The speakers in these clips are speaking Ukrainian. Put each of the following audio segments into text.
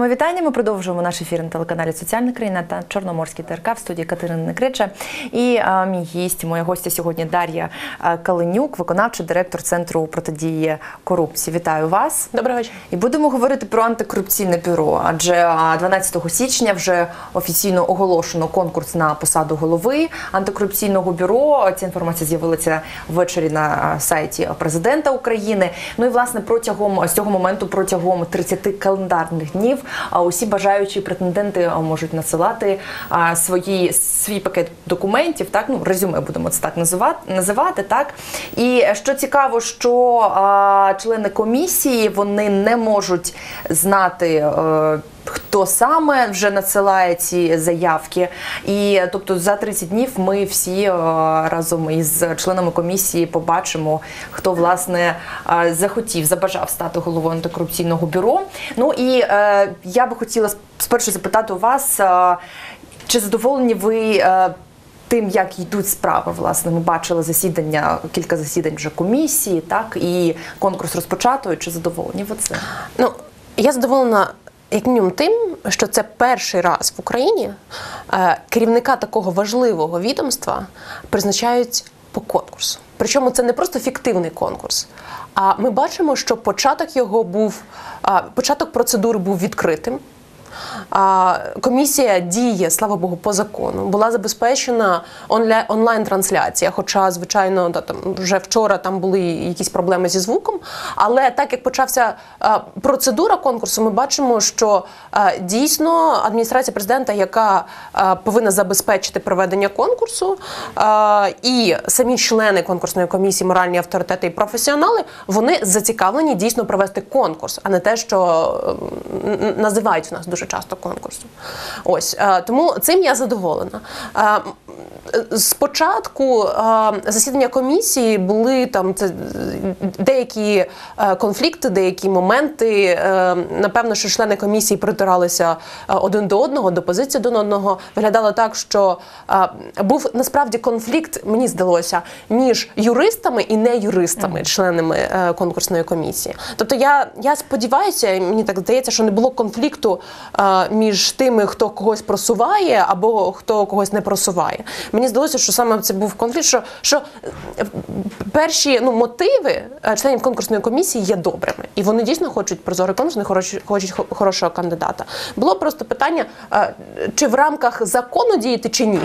Мої вітання. Ми продовжуємо наш ефір на телеканалі Соціальна країна та Чорноморський ТРК в студії Катерини Некрича. І а, мій гість, моя гостя сьогодні Дар'я Каленюк, виконавчий директор центру протидії корупції. Вітаю вас. Доброго вечора. І будемо говорити про антикорупційне бюро. Адже а, 12 січня вже офіційно оголошено конкурс на посаду голови антикорупційного бюро. Ця інформація з'явилася ввечері на сайті президента України. Ну і власне протягом з цього моменту, протягом 30 календарних днів, а усі бажаючі претенденти можуть надсилати свої свій пакет документів. Так ну резюме будемо це так називати називати. Так і що цікаво, що а, члени комісії вони не можуть знати. е, Хто саме вже надсилає ці заявки, і тобто за 30 днів ми всі е, разом із членами комісії побачимо, хто власне е, захотів, забажав стати головою антикорупційного бюро. Ну і е, я би хотіла спершу запитати у вас, чи задоволені ви? Тим, як йдуть справи, власне, ми бачили засідання, кілька засідань вже комісії, так і конкурс розпочато. Чи задоволені ви цим? Ну я задоволена. Як мінімум тим, що це перший раз в Україні е, керівника такого важливого відомства призначають по конкурсу. Причому це не просто фіктивний конкурс. А ми бачимо, що початок його був початок процедури був відкритим. Комісія діє, слава Богу, по закону. Була забезпечена онлайн-трансляція. Хоча, звичайно, да, там вже вчора там були якісь проблеми зі звуком. Але так як почався процедура конкурсу, ми бачимо, що дійсно адміністрація президента, яка повинна забезпечити проведення конкурсу, і самі члени конкурсної комісії, моральні авторитети і професіонали, вони зацікавлені дійсно провести конкурс, а не те, що називають у нас дуже часто конкурсу. Ось е, тому цим я задоволена. Спочатку засідання комісії були там це деякі е, конфлікти, деякі моменти. Е, Напевно, що члени комісії притиралися е, один до одного, до позиції до одного. Виглядало так, що був насправді конфлікт, мені здалося, між юристами і не юристами, членами конкурсної комісії. Тобто я, я сподіваюся, мені так здається, що не було конфлікту між тими, хто когось просуває, або хто когось не просуває. Мені здалося, що саме це був конфлікт, що, що е, перші ну, мотиви е, членів конкурсної комісії є добрими, і вони дійсно хочуть прозорий конкурс, вони хочуть хо- хорошого кандидата. Було просто питання, е, чи в рамках закону діяти чи ні.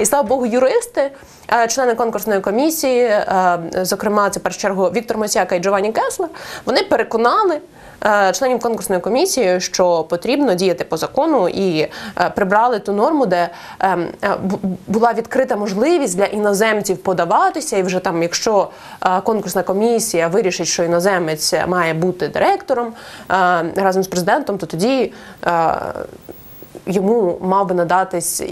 І слава Богу, юристи, члени конкурсної комісії, зокрема, це першу чергу Віктор Мосяка і Джованні Кеслер, вони переконали. Е, Членів конкурсної комісії, що потрібно діяти по закону, і е, прибрали ту норму, де ем, е, бу- була відкрита можливість для іноземців подаватися, і вже там, якщо конкурсна комісія вирішить, що іноземець має бути директором разом з президентом, то тоді. Йому мав би надатись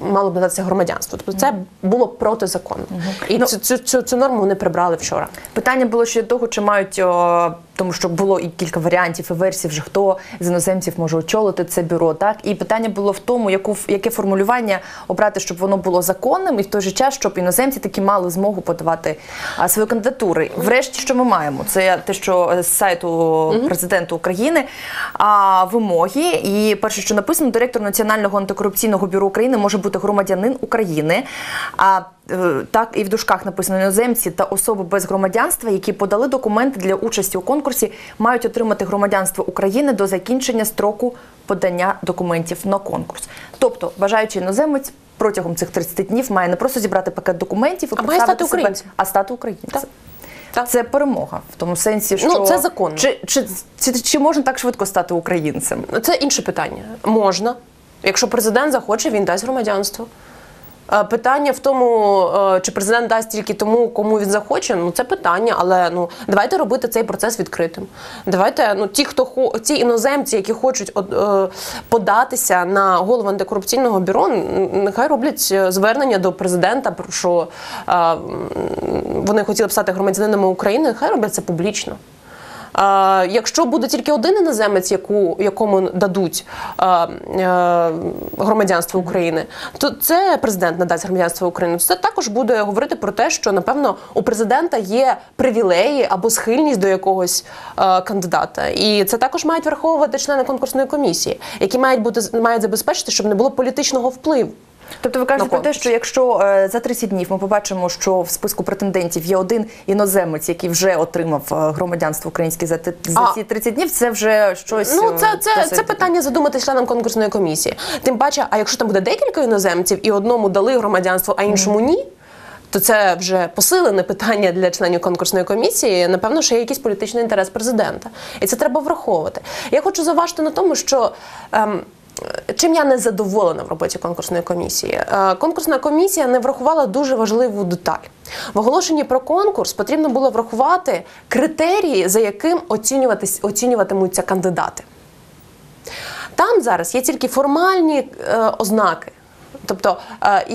мало б надатися громадянство. Тобто це було протизаконно. І Ну, цю, цю, цю, цю норму вони прибрали вчора. Питання було ще того, чи мають о, тому, що було і кілька варіантів і версій, вже хто з іноземців може очолити це бюро. Так і питання було в тому, яку яке формулювання обрати, щоб воно було законним, і в той же час, щоб іноземці таки мали змогу подавати а, свої кандидатури. Врешті, що ми маємо, це те, що з сайту президента України а, вимоги. І перше, що написано, директор Національного антикорупційного бюро України може бути громадянин України. А е, так і в дужках написано іноземці та особи без громадянства, які подали документи для участі у конкурсі, мають отримати громадянство України до закінчення строку подання документів на конкурс. Тобто, бажаючи іноземець. Протягом цих 30 днів має не просто зібрати пакет документів і А має стати себе, а стати українцем. Так. Так. Це перемога в тому сенсі, що Ну, це законно. Чи, чи, чи, чи можна так швидко стати українцем? Це інше питання. Можна. Якщо президент захоче, він дасть громадянство. Е, Питання в тому, е, чи президент дасть тільки тому, кому він захоче. Ну це питання, але ну давайте робити цей процес відкритим. Давайте, ну ті, хто ті іноземці, які хочуть е, податися на голову антикорупційного бюро, нехай роблять звернення до президента, про що вони хотіли б стати громадянинами України. Нехай роблять це публічно. Якщо буде тільки один іноземець, яку, якому дадуть е, громадянство України, то це президент надасть громадянство України. Це також буде говорити про те, що напевно у президента є привілеї або схильність до якогось е, кандидата. І це також мають враховувати члени конкурсної комісії, які мають бути мають забезпечити, щоб не було політичного впливу. Тобто ви кажете про те, що якщо е, за 30 днів ми побачимо, що в списку претендентів є один іноземець, який вже отримав е, громадянство українське за, за ці 30 днів, це вже щось. Ну, е, це, це, досить- це питання задумати членам конкурсної комісії. Тим паче, а якщо там буде декілька іноземців і одному дали громадянство, а іншому ні. То це вже посилене питання для членів конкурсної комісії. Напевно, що є якийсь політичний інтерес президента, і це треба враховувати. Я хочу заважити на тому, що ем, чим я не задоволена в роботі конкурсної комісії. Е, конкурсна комісія не врахувала дуже важливу деталь. В оголошенні про конкурс потрібно було врахувати критерії, за яким оцінюватимуться кандидати. Там зараз є тільки формальні е, ознаки, тобто е,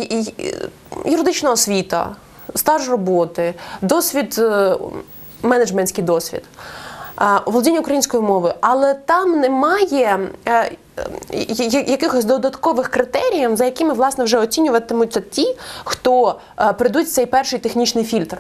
юридична освіта, стаж роботи, досвід, менеджментський досвід, володіння українською мовою, але там немає якихось додаткових критеріїв, за якими власне вже оцінюватимуться ті, хто е, прийдуть цей перший технічний фільтр.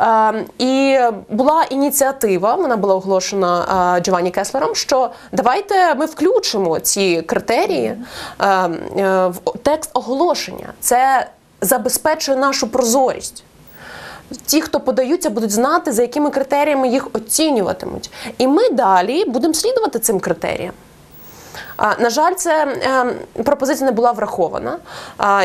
Е, і була ініціатива, вона була оголошена е, Джованні Кеслером, що давайте ми включимо ці критерії е, е, в текст оголошення. Це забезпечує нашу прозорість. Ті, хто подаються, будуть знати, за якими критеріями їх оцінюватимуть. І ми далі будемо слідувати цим критеріям. На жаль, це е, пропозиція не була врахована.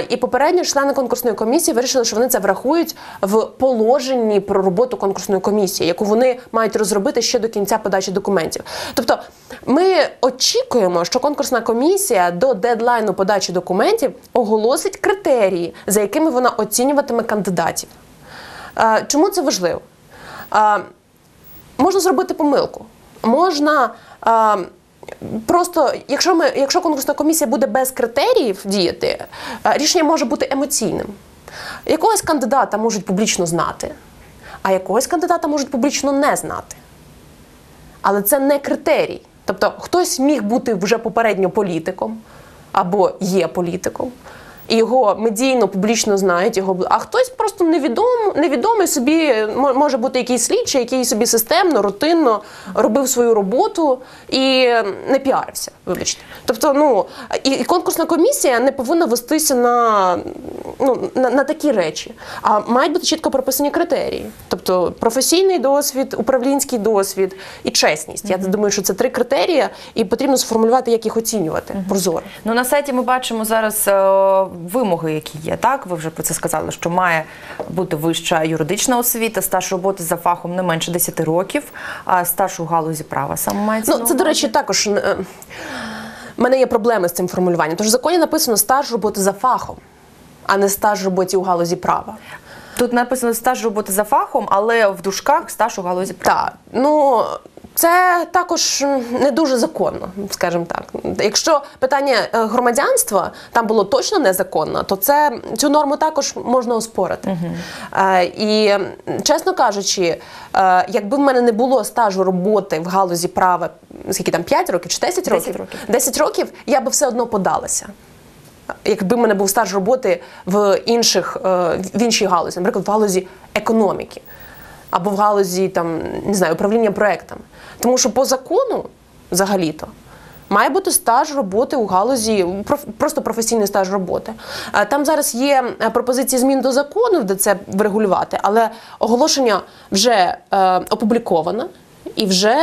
І попередньо члени конкурсної комісії вирішили, що вони це врахують в положенні про роботу конкурсної комісії, яку вони мають розробити ще до кінця подачі документів. Тобто, ми очікуємо, що конкурсна комісія до дедлайну подачі документів оголосить критерії, за якими вона оцінюватиме кандидатів. Чому це важливо? Можна зробити помилку. Можна. Просто, якщо ми, якщо конкурсна комісія буде без критеріїв діяти, е, рішення може бути емоційним. Якогось кандидата можуть публічно знати, а якогось кандидата можуть публічно не знати. Але це не критерій. Тобто хтось міг бути вже попередньо політиком або є політиком, і його медійно публічно знають, його а хтось просто невідом, невідомий собі може бути якийсь слідчий, який собі системно, рутинно робив свою роботу і не піарився. Вибачте. Тобто, ну і, і конкурсна комісія не повинна вестися на, ну, на, на такі речі, а мають бути чітко прописані критерії. Тобто професійний досвід, управлінський досвід і чесність. Я думаю, що це три критерії, і потрібно сформулювати, як їх оцінювати прозоро. Ну на сайті ми бачимо зараз е, вимоги, які є. Так, ви вже про це сказали, що має бути вища юридична освіта, стаж роботи за фахом не менше 10 років, а стаж у галузі права саме мається. Ну, це, до речі, також е, в мене є проблеми з цим формулюванням. Тож в законі написано стаж роботи за фахом, а не стаж роботи у галузі права. Тут написано стаж роботи за фахом, але в дужках стаж у галузі права. Так, ну це також не дуже законно, скажімо так. Якщо питання е, громадянства там було точно незаконно, то це цю норму також можна оспорити. Е, і чесно кажучи, е, якби в мене не було стажу роботи в галузі права, скільки там 5 років чи 10 років, 10 років. 10 років я би все одно подалася. Якби в мене був стаж роботи в інших е, в іншій галузі, наприклад, в галузі економіки або в галузі там не знаю управління проектами. Тому що по закону, взагалі-то, має бути стаж роботи у галузі, просто професійний стаж роботи. Е, Там зараз є е, пропозиції змін до закону, де це врегулювати, але оголошення вже е, опубліковано. І вже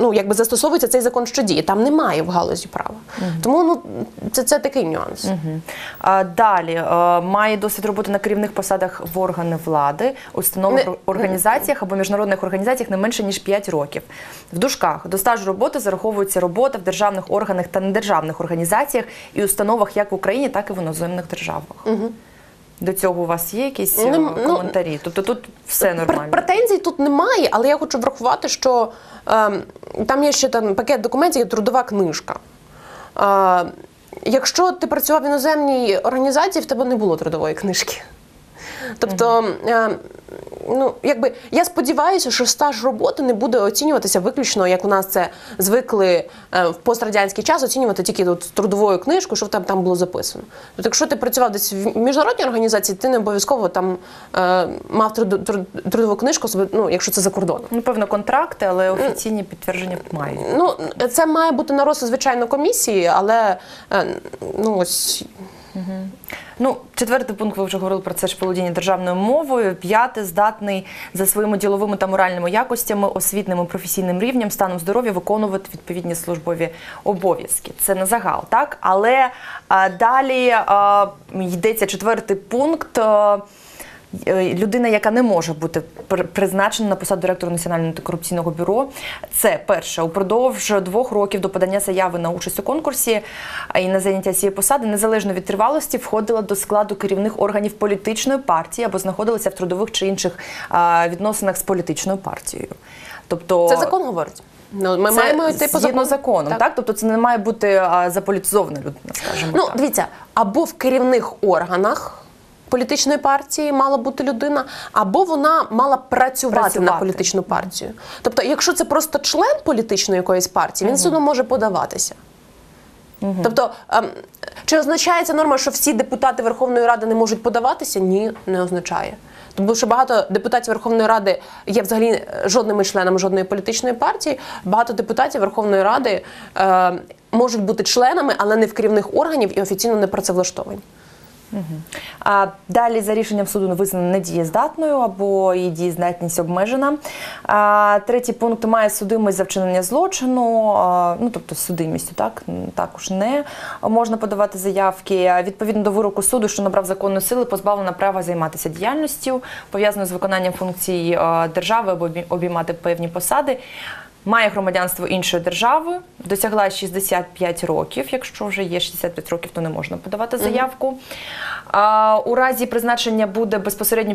ну якби застосовується цей закон, що діє. Там немає в галузі права. Тому ну це, це такий нюанс. Мгм. А, Далі е, має досвід роботи на керівних посадах в органи влади, установах Не- організаціях або міжнародних організаціях не менше ніж 5 років. В дужках до стажу роботи зараховується робота в державних органах та недержавних організаціях і установах як в Україні, так і в іноземних державах. До цього у вас є якісь Нем, коментарі? ну, коментарі? Тобто тут все нормально. Претензій тут немає, але я хочу врахувати, що е, там є ще там пакет документів, є трудова книжка. Е, якщо ти працював в іноземній організації, в тебе не було трудової книжки. Тобто, е, ну якби я сподіваюся, що стаж роботи не буде оцінюватися виключно, як у нас це звикли е, в пострадянський час, оцінювати тільки от трудовою книжкою, що там там було записано. Тобто, якщо ти працював десь в міжнародній організації, ти не обов'язково там е, мав труд- труд- трудову книжку, ну якщо це за кордоном. Ну, певно, контракти, але офіційні підтвердження мають. Ну, це має бути на розсуд, звичайно, комісії, але ну ось Ну, четвертий пункт, ви вже говорили про це ж володіння державною мовою. П'яте здатний за своїми діловими та моральними якостями, освітним і професійним рівнем, станом здоров'я виконувати відповідні службові обов'язки. Це на загал, так? Але а, далі а, йдеться четвертий пункт. а, Людина, яка не може бути пр- призначена на посаду директора Національного антикорупційного бюро, це перше упродовж двох років до подання заяви на участь у конкурсі і на заняття цієї посади, незалежно від тривалості, входила до складу керівних органів політичної партії або знаходилася в трудових чи інших відносинах з політичною партією. Тобто це закон говорить. Ну, ми це маємо йти по закону. законом, так. Тобто це не має бути а, заполітизована людина, скажімо Ну, так. дивіться, або в керівних органах політичної партії мала бути людина, або вона мала працювати, Працювати. на політичну партію. Тобто, якщо це просто член політичної якоїсь партії, він все одно може подаватися. Тобто, ем, чи означає ця норма, що всі депутати Верховної Ради не можуть подаватися? Ні, не означає. Тому що багато депутатів Верховної Ради є взагалі е, жодними членами жодної політичної партії. Багато депутатів Верховної Ради е, можуть бути членами, але не в керівних органів і офіційно не працевлаштовані. А далі за рішенням суду визнана недієздатною або її дієздатність обмежена. А, третій пункт має судимість за вчинення злочину, а, ну тобто судимістю, так також не можна подавати заявки. Відповідно до вироку суду, що набрав законної сили, позбавлена права займатися діяльністю, пов'язаною з виконанням функцій держави або обіймати певні посади. Має громадянство іншої держави, досягла 65 років. Якщо вже є 65 років, то не можна подавати заявку. А, у разі призначення буде безпосередньо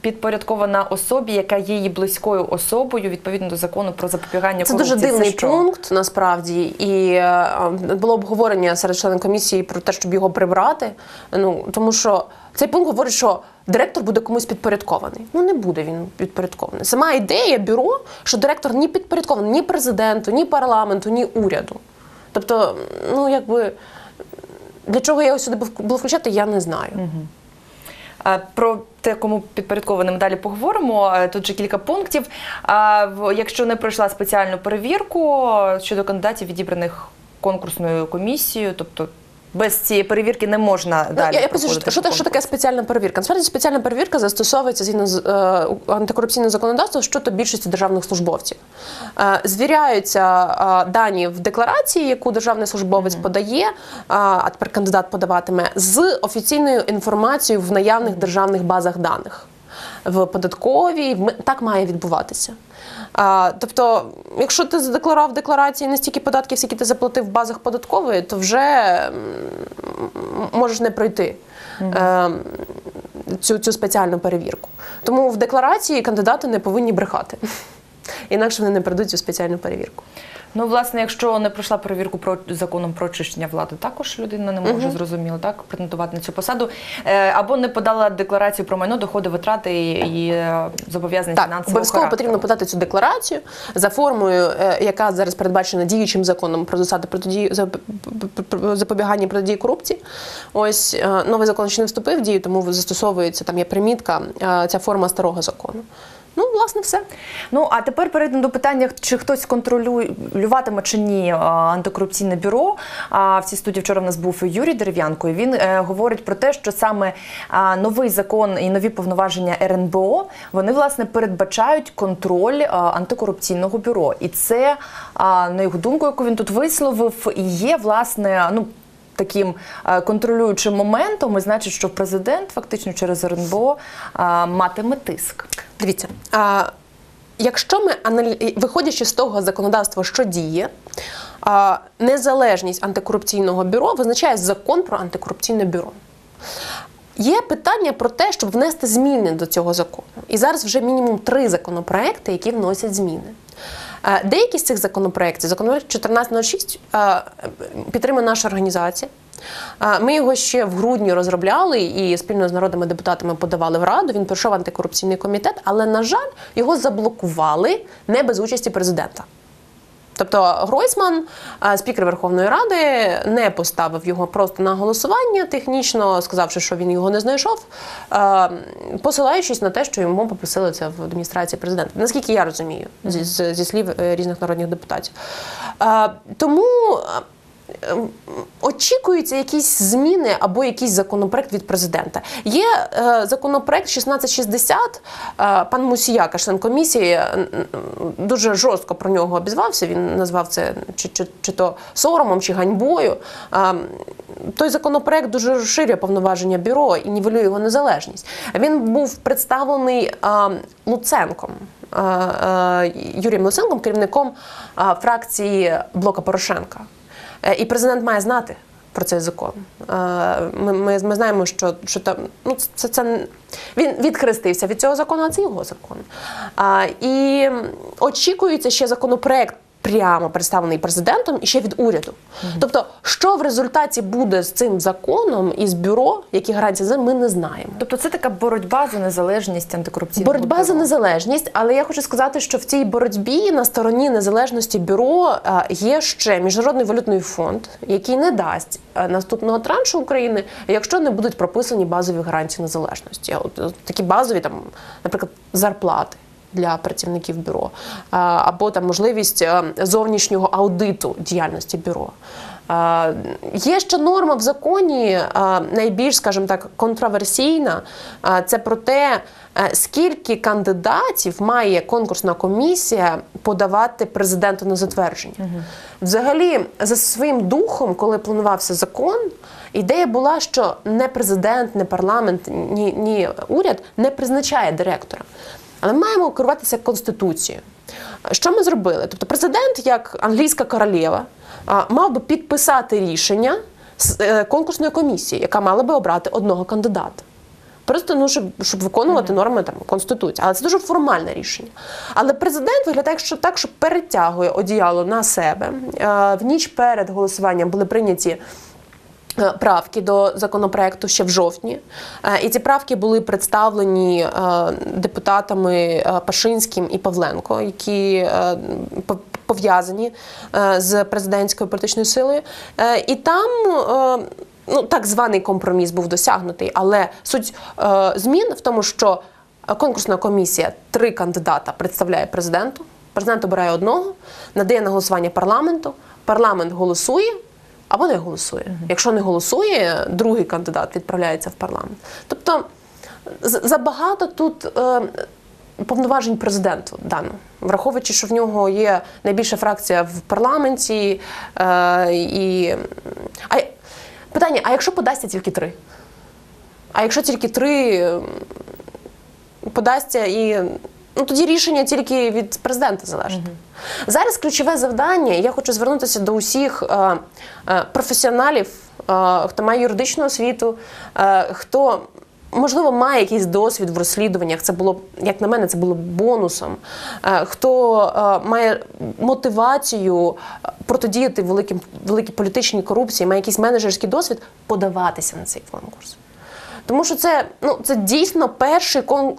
підпорядкована особі, яка є її близькою особою, відповідно до закону про запобігання Це корупції. дуже дивний що? пункт насправді, і е, було обговорення серед членів комісії про те, щоб його прибрати. Ну тому що цей пункт говорить, що директор буде комусь підпорядкований. Ну не буде він підпорядкований. Сама ідея бюро, що директор ні підпорядкований ні президенту, ні парламенту, ні уряду. Тобто, ну якби для чого я його сюди був- включати, я не знаю. Про те, кому підпорядкованим далі поговоримо. Тут же кілька пунктів. Якщо не пройшла спеціальну перевірку щодо кандидатів, відібраних конкурсною комісією, тобто без цієї перевірки не можна Ну, далі. я, я просто, що, що, таке- спеціальна перевірка? Насправді спеціальна перевірка застосовується згідно з е, антикорупційним законодавством щодо більшості державних службовців. Е, звіряються е, дані в декларації, яку державний службовець подає, е, а тепер кандидат подаватиме з офіційною інформацією в наявних державних базах даних. В податковій так має відбуватися. Тобто, якщо ти задекларував в декларації не стільки податків, скільки ти заплатив в базах податкової, то вже можеш не пройти е, цю, цю спеціальну перевірку. Тому в декларації кандидати не повинні брехати. Інакше вони не пройдуть цю спеціальну перевірку. Ну, власне, якщо не пройшла перевірку про законом про очищення влади, також людина не може зрозуміло так претендувати на цю посаду, Е, або не подала декларацію про майно, доходи, витрати і, і е, зобов'язання Так, обов'язково потрібно подати цю декларацію за формою, е, яка зараз передбачена діючим законом про засади протидії зап- запобігання протидії корупції. Ось новий закон ще не вступив в дію, тому застосовується там є примітка, ця форма старого закону. Ну, власне, все. Ну а тепер перейдемо до питання, чи хтось контролюватиме чи ні антикорупційне бюро. А в цій студії вчора в нас був Юрій Дерев'янко. і Він е, говорить про те, що саме а, новий закон і нові повноваження РНБО вони власне передбачають контроль а, антикорупційного бюро, і це а, на його думку, яку він тут висловив, і є власне ну. Таким е, контролюючим моментом, і значить, що президент фактично через РНБО матиме тиск. Дивіться, а, якщо ми виходячи з того законодавства, що діє, незалежність антикорупційного бюро визначає закон про антикорупційне бюро. Є питання про те, щоб внести зміни до цього закону. І зараз вже мінімум три законопроекти, які вносять зміни. Е, Деякі з цих законопроєктів, законопроєкт 1406, е, підтримує наша організація. Е, Ми його ще в грудні розробляли і спільно з народними депутатами подавали в раду. Він пройшов антикорупційний комітет, але на жаль, його заблокували не без участі президента. Тобто Гройсман, е, спікер Верховної Ради, не поставив його просто на голосування, технічно сказавши, що він його не знайшов, е, посилаючись на те, що йому попросили це в адміністрації президента. Наскільки я розумію, зі, зі слів е, різних народних депутатів. Тому. Е, Очікуються якісь зміни або якийсь законопроект від президента. Є е, законопроект 1660. Е, пан Мусіяка, член комісії, е, дуже жорстко про нього обізвався. Він назвав це чи, чи, чи то соромом, чи ганьбою. Е, той законопроект дуже розширює повноваження бюро і нівелює його незалежність. Він був представлений е, Луценком. е, е, Юрієм Луценком, керівником фракції Блока Порошенка. Е, І президент має знати про цей закон. Е, Ми, ми, ми знаємо, що, що там ну це, це він відхрестився від цього закону, а це його закон. І очікується ще законопроект. Прямо представлений президентом і ще від уряду. Тобто, що в результаті буде з цим законом і з бюро, які гарантії за ми не знаємо. Тобто це така боротьба за незалежність антикорупційного Боротьба за незалежність, але я хочу сказати, що в цій боротьбі на стороні незалежності бюро е, є ще міжнародний валютний фонд, який не дасть е, наступного траншу України, якщо не будуть прописані базові гарантії незалежності. От такі базові, там, наприклад, зарплати. Для працівників бюро або там можливість е, зовнішнього аудиту діяльності бюро. Е, Є ще норма в законі, е, найбільш, скажімо так, контроверсійна. е, Це про те, е, скільки кандидатів має конкурсна комісія подавати президенту на затвердження. Взагалі, за своїм духом, коли планувався закон, ідея була, що не президент, не парламент, ні, ні уряд не призначає директора. Але ми маємо керуватися конституцією. Що ми зробили? Тобто, президент, як англійська королева, мав би підписати рішення е, конкурсної комісії, яка мала би обрати одного кандидата. Просто ну, щоб, щоб виконувати норми там конституції, але це дуже формальне рішення. Але президент виглядає що так, що перетягує одіяло на себе. В ніч перед голосуванням були прийняті. Е, Правки до законопроекту ще в жовтні, Е, і ці правки були представлені е, депутатами Пашинським і Павленко, які пов'язані з президентською політичною силою. І там ну, так званий компроміс був досягнутий, але суть змін в тому, що конкурсна комісія три кандидата представляє президенту. Президент обирає одного, надає на голосування парламенту. Парламент голосує або не голосує. Якщо не голосує, другий кандидат відправляється в парламент. Тобто забагато тут е, повноважень президенту дано, враховуючи, що в нього є найбільша фракція в парламенті. Е, і... а, питання: а якщо подасться тільки три? А якщо тільки три подасться і. Ну, тоді рішення тільки від президента залежить. Зараз ключове завдання, я хочу звернутися до усіх е, е, професіоналів, е, хто має юридичну освіту, е, хто. Можливо, має якийсь досвід в розслідуваннях. Це було, як на мене, це було бонусом. Е, Хто е, має мотивацію е, протидіяти великим, великій політичній корупції, має якийсь менеджерський досвід, подаватися на цей конкурс. Тому що це, ну, це дійсно перший, кон...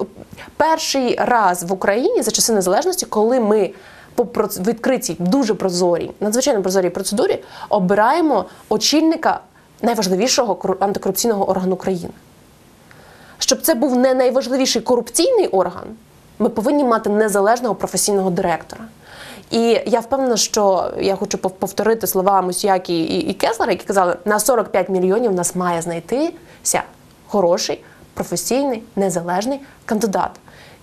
перший раз в Україні за часи незалежності, коли ми по відкритій, дуже прозорій, надзвичайно прозорій процедурі обираємо очільника найважливішого кору- антикорупційного органу країни. Щоб це був не найважливіший корупційний орган, ми повинні мати незалежного професійного директора. І я впевнена, що я хочу пов- повторити слова Мусіякі і Кеслера, які казали, на 45 мільйонів нас має знайтися хороший, професійний, незалежний кандидат.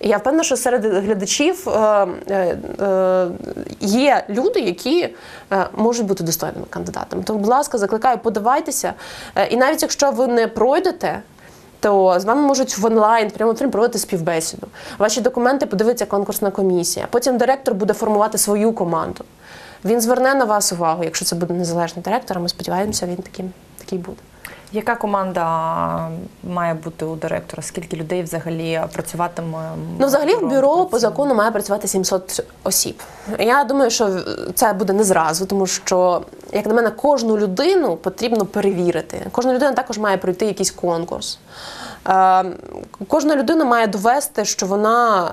І я впевнена, що серед глядачів е, е, е, є люди, які можуть бути достойними кандидатами. Тому, будь ласка, закликаю, подавайтеся. І навіть якщо ви не пройдете, то з вами можуть в онлайн прямо проводити співбесіду. Ваші документи подивиться конкурсна комісія. Потім директор буде формувати свою команду. Він зверне на вас увагу, якщо це буде незалежний директор. а Ми сподіваємося, він таким такий буде. Яка команда має бути у директора? Скільки людей взагалі працюватиме? Ну, взагалі, в бюро по закону має працювати 700 осіб. Я думаю, що це буде не зразу, тому що, як на мене, кожну людину потрібно перевірити. Кожна людина також має пройти якийсь конкурс. Е, Кожна людина має довести, що вона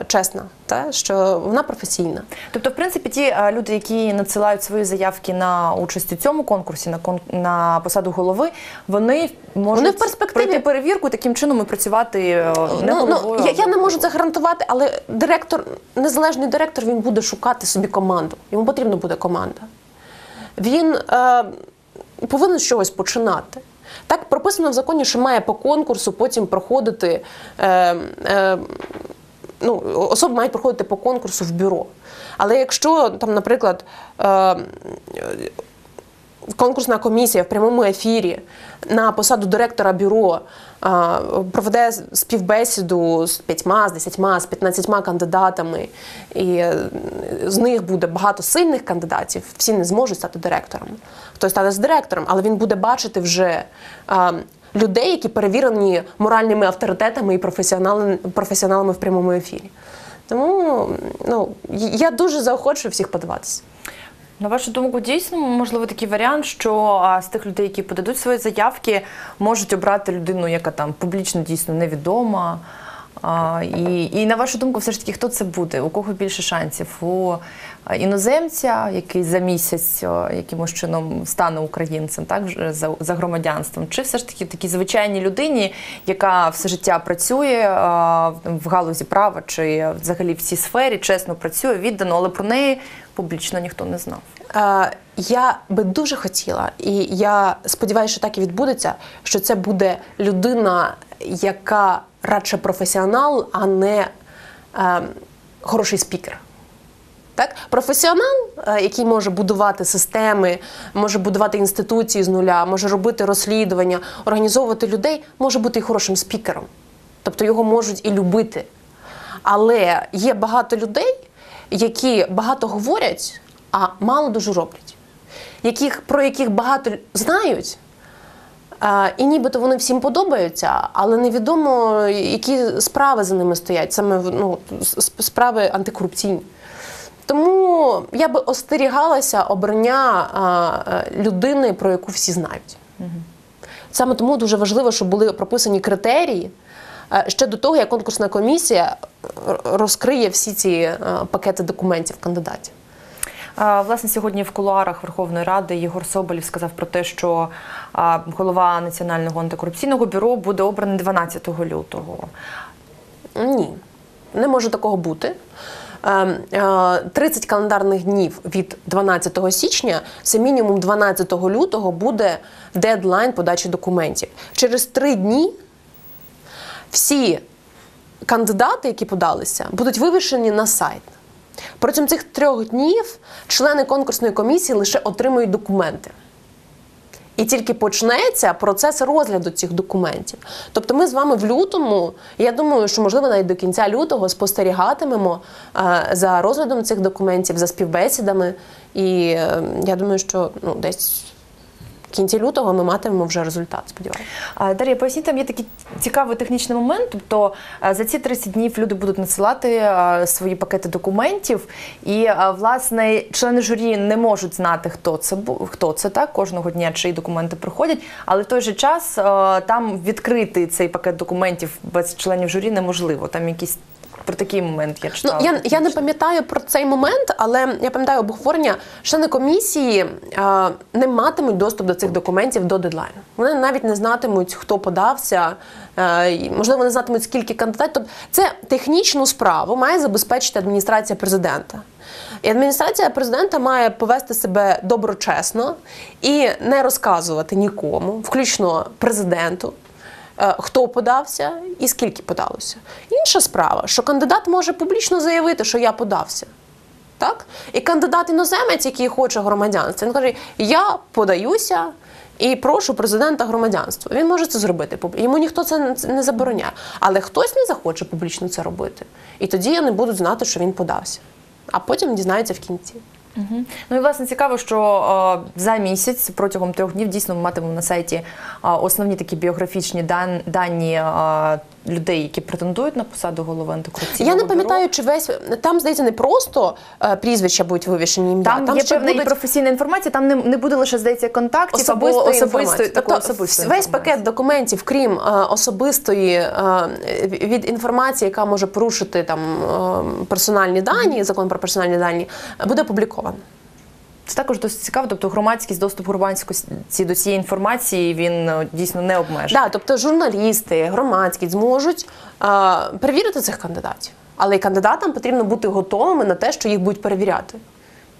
е, чесна, та? що вона професійна. Тобто, в принципі, ті е, люди, які надсилають свої заявки на участь у цьому конкурсі, на кон на посаду голови, вони можуть Вони в перспективі- пройти перевірку таким чином і працювати не Ну, головою. ну, я, я не можу це гарантувати, але директор, незалежний директор, він буде шукати собі команду. Йому потрібна буде команда. Він е, повинен з чогось починати. Так прописано в законі, що має по конкурсу потім проходити. Е, е, ну, особи мають проходити по конкурсу в бюро. Але якщо там, наприклад, е, конкурсна комісія в прямому ефірі на посаду директора бюро проведе співбесіду з п'ятьма, з десятьма, з п'ятнадцятьма кандидатами, і е, з них буде багато сильних кандидатів, всі не зможуть стати директором. Хтось стане з директором, але він буде бачити вже. Людей, які перевірені моральними авторитетами і професіоналами, в прямому ефірі. Тому ну, я дуже заохочую всіх подаватися. На вашу думку, дійсно можливо такий варіант, що з тих людей, які подадуть свої заявки, можуть обрати людину, яка там публічно дійсно невідома. І, і на вашу думку, все ж таки, хто це буде? У кого більше шансів? У іноземця, який за місяць а, якимось чином стане українцем, так за, громадянством, чи все ж таки в такій звичайній людині, яка все життя працює в галузі права чи взагалі в цій сфері, чесно працює, віддано, але про неї публічно ніхто не знав. Е, Я би дуже хотіла, і я сподіваюся, що так і відбудеться, що це буде людина, яка радше професіонал, а не е, хороший спікер. Так? Професіонал, е, який може будувати системи, може будувати інституції з нуля, може робити розслідування, організовувати людей, може бути і хорошим спікером. Тобто його можуть і любити. Але є багато людей, які багато говорять, а мало дуже роблять, яких, про яких багато знають, і нібито вони всім подобаються, але невідомо, які справи за ними стоять, саме ну, справи антикорупційні. Тому я би остерігалася обрання а, е, людини, про яку всі знають. Саме тому дуже важливо, щоб були прописані критерії е, ще до того, як конкурсна комісія е, розкриє всі ці пакети документів кандидатів. Власне, сьогодні в кулуарах Верховної Ради Єгор Соболєв сказав про те, що голова Національного антикорупційного бюро буде обраний 12 лютого. Ні, не може такого бути. Е, е, 30 календарних днів від 12 січня, це мінімум 12 лютого буде дедлайн подачі документів. Через три дні всі кандидати, які подалися, будуть вивішені на сайт. Протягом цих трьох днів члени конкурсної комісії лише отримують документи. І тільки почнеться процес розгляду цих документів. Тобто, ми з вами в лютому, я думаю, що можливо навіть до кінця лютого спостерігатимемо е, за розглядом цих документів, за співбесідами. І е, я думаю, що ну, десь кінці лютого ми матимемо вже результат. Сподіваюся. Дар'я, поясніть, там є такий цікавий технічний момент. Тобто за ці 30 днів люди будуть надсилати свої пакети документів, і власне члени журі не можуть знати, хто це хто це так кожного дня, чиї документи приходять. Але в той же час там відкрити цей пакет документів без членів журі неможливо. Там якісь про такий момент я Ну, я, я не пам'ятаю про цей момент, але я пам'ятаю обговорення, члени комісії е, не матимуть доступ до цих документів до дедлайну. Вони навіть не знатимуть, хто подався, е, можливо, не знатимуть, скільки кандидатів. Тобто це технічну справу має забезпечити адміністрація президента. І адміністрація президента має повести себе доброчесно і не розказувати нікому, включно президенту, хто подався і скільки подалося. Інша справа, що кандидат може публічно заявити, що я подався. Так? І кандидат іноземець, який хоче громадянства, він каже: Я подаюся і прошу президента громадянства. Він може це зробити. Йому ніхто це не- забороняє. Але хтось не захоче публічно це робити. І тоді я не буду знати, що він подався. А потім дізнаються в кінці. Мгм. Ну і власне цікаво, що е, за місяць протягом трьох днів дійсно ми матимемо на сайті е, основні такі біографічні дан- дані е, людей, які претендують на посаду голови антикорупційного Я не пам'ятаю, чи весь там здається не просто е, прізвища будуть вивішені ім'я. Там, є ще певна і будуть професійна інформація. Там не, не буде лише здається контактів особистої або особистої Тобто особистої весь пакет документів, крім е, особистої е, від інформації, яка може порушити там е, персональні дані, закон про персональні дані, е, буде опубліковано. Це також досить цікаво. Тобто громадськість, доступ громадськості до цієї інформації він е, дійсно не обмежений. Да, тобто журналісти, громадськість зможуть е, перевірити цих кандидатів. Але і кандидатам потрібно бути готовими на те, що їх будуть перевіряти.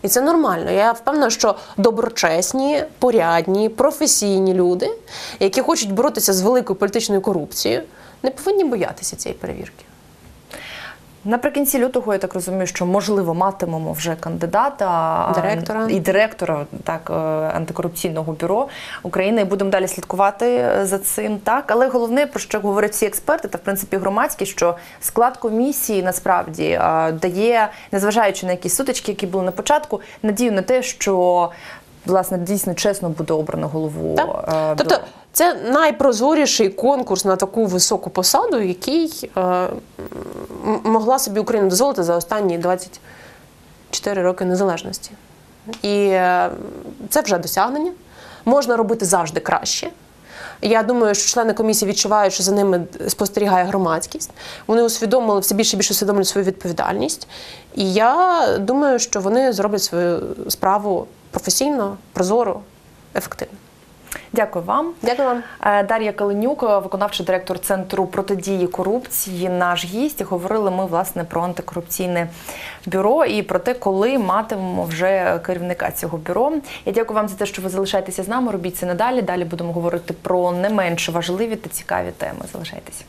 І це нормально. Я впевнена, що доброчесні, порядні, професійні люди, які хочуть боротися з великою політичною корупцією, не повинні боятися цієї перевірки. Наприкінці лютого я так розумію, що можливо матимемо вже кандидата Директора. і директора так е, антикорупційного бюро України. І будемо далі слідкувати е, за цим. Так, але головне про що говорять всі експерти, та в принципі громадські, що склад комісії насправді е, дає, незважаючи на якісь сутички, які були на початку, надію на те, що власне дійсно чесно буде обрано голову. Так. е, Тобто це найпрозоріший конкурс на таку високу посаду, який е, могла собі Україна дозволити за останні 24 роки незалежності. І е, це вже досягнення. Можна робити завжди краще. Я думаю, що члени комісії відчувають, що за ними спостерігає громадськість. Вони усвідомили все більше і більше усвідомлюють свою відповідальність. І я думаю, що вони зроблять свою справу професійно, прозоро, ефективно. Дякую вам. Дякую вам. Е, Дар'я Калинюк, виконавчий директор центру протидії корупції. Наш гість говорили ми власне про антикорупційне бюро і про те, коли матимемо вже керівника цього бюро. Я дякую вам за те, що ви залишаєтеся з нами. Робіть це надалі. Далі будемо говорити про не менш важливі та цікаві теми. Залишайтеся.